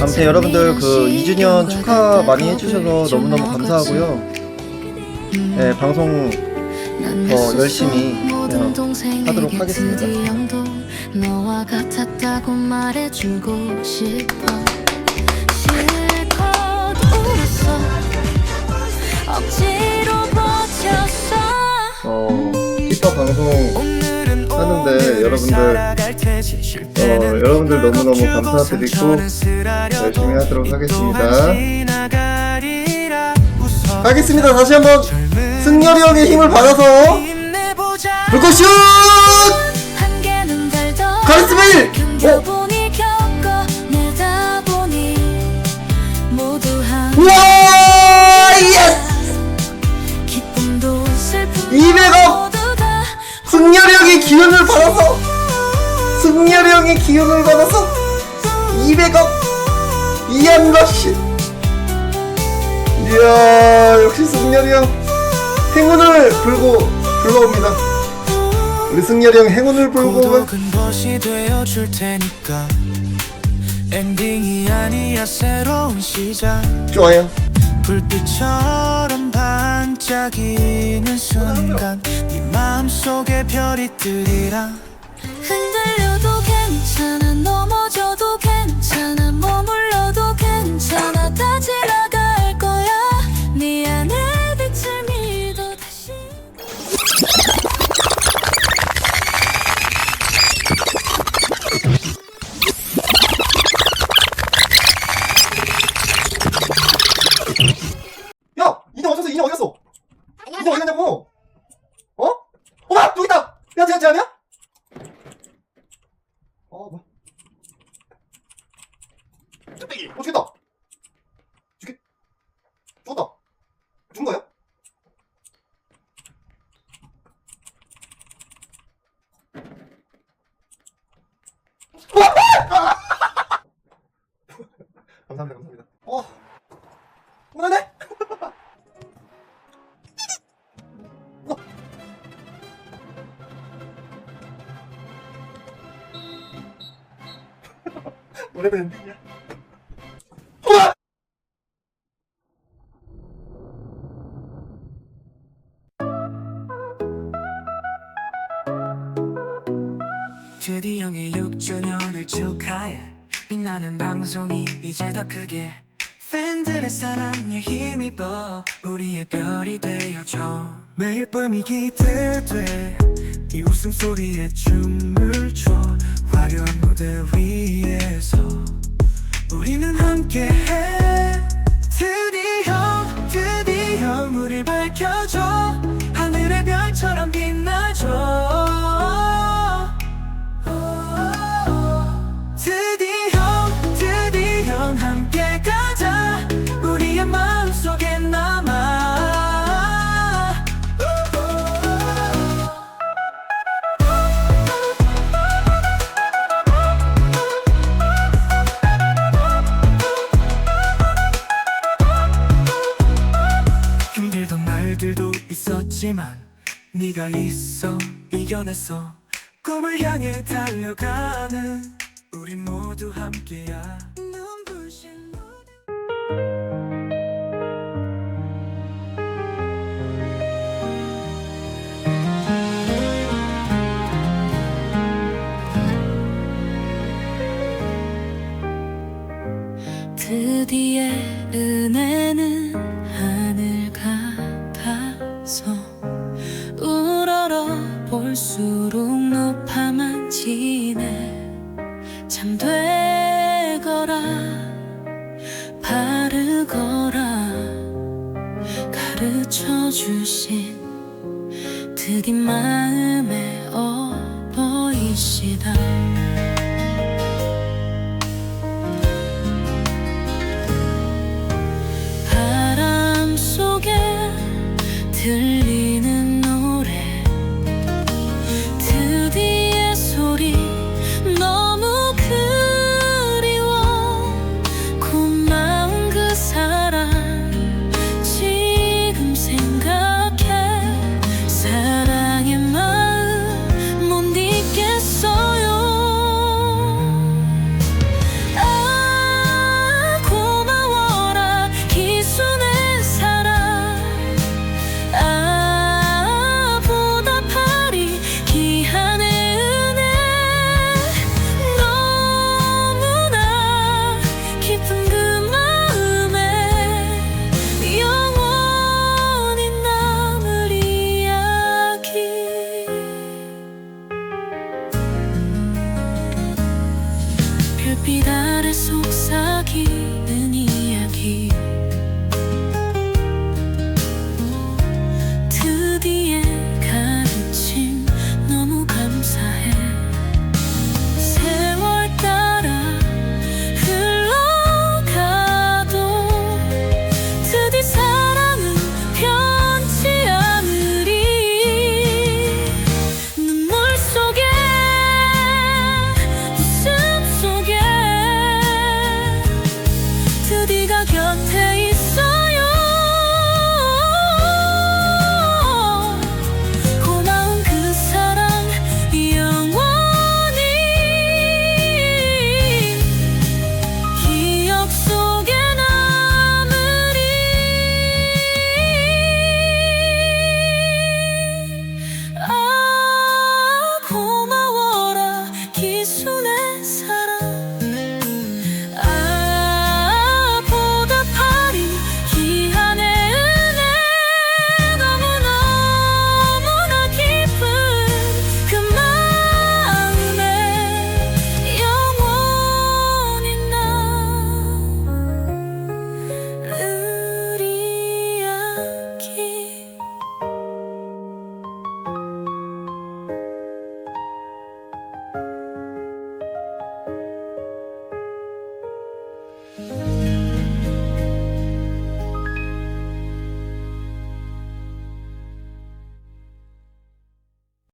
아무튼 여러분들 그 2주년 축하 많이 해주셔서 너무너무 감사하고요. 네, 방송 더 열심히 그냥 하도록 하겠습니다. 너와 같았다고 말해주고 싶어 실컷 울었어 억지로 버텼어 어, 힙합 방송 하는데 여러분들 어, 여러분들 너무너무 감사드리고 열심히 하도록 하겠습니다. 가겠습니다. 다시 한번 승열이 형의 힘을 받아서 불꽃슛! 카리스마 1! 어? 우와! 예스! 기쁨도 슬픔도 200억! 모두 다 승열이 형의 기운을 받아서 승열이 형의 기운을 받아서 200억 이안러시 이야 역시 승열이 형 행운을 불고 불러옵니다. 우리 승열이 형 행운을 불고 오면 고독은 벗이 되어줄 테니까. 엔딩이 아니야 새로운 시작. 좋아요. 불빛처럼 반짝이는 순간 속에 별이 뜨리라. 흔들려도 괜찮아 넘어져도 괜찮아 머물러도 괜찮아. 다 지나갈 거야. 네 안에 빛을 믿어 다시 우와! 드디어의 6주년을 축하해. 빛나는 방송이 이제 더 크게. 팬들의 사랑에 힘입어 우리의 별이 되어줘. 매일 밤이 기대돼. 이 웃음소리에 춤을 춰 화려한 무대 위에서 우리는 함께해. 드디어 드디어 우릴 밝혀줘 하늘의 별 있었지만 네가 있어 이겨냈어. 꿈을 향해 달려가는 우린 모두 함께야. 눈부신 드디어 은혜는 같아서 우러러 볼수록 높아만 지네 참 되거라 바르거라 가르쳐 주신 드디 마음에 어보이시다